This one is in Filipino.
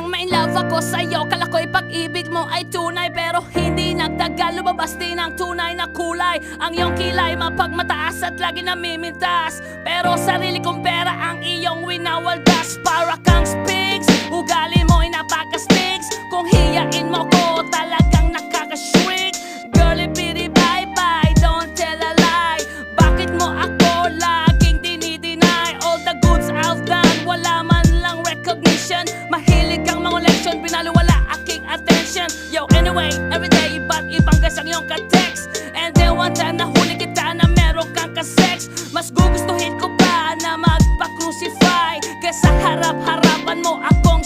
nang ma-inlove ako sa'yo. Kala ko'y pag-ibig mo ay tunay Pero hindi nagtagal. Lumabas din ang tunay na kulay. Ang iyong kilay mapagmataas at lagi namimintas. Pero sarili kong pera ang iyong winawaldas. Para kang spigs Ugali mo'y napaka-stigs Kung hiyain mo ko Mahilig kang mga leksyon Binaliwala aking attention. Yo anyway, everyday Iba't ibang gas ang iyong ka-text? And then one time nahuli kita na meron kang ka-sex. Mas gugustuhin ko pa na magpa-crucify. Kesa harap-harapan mo ako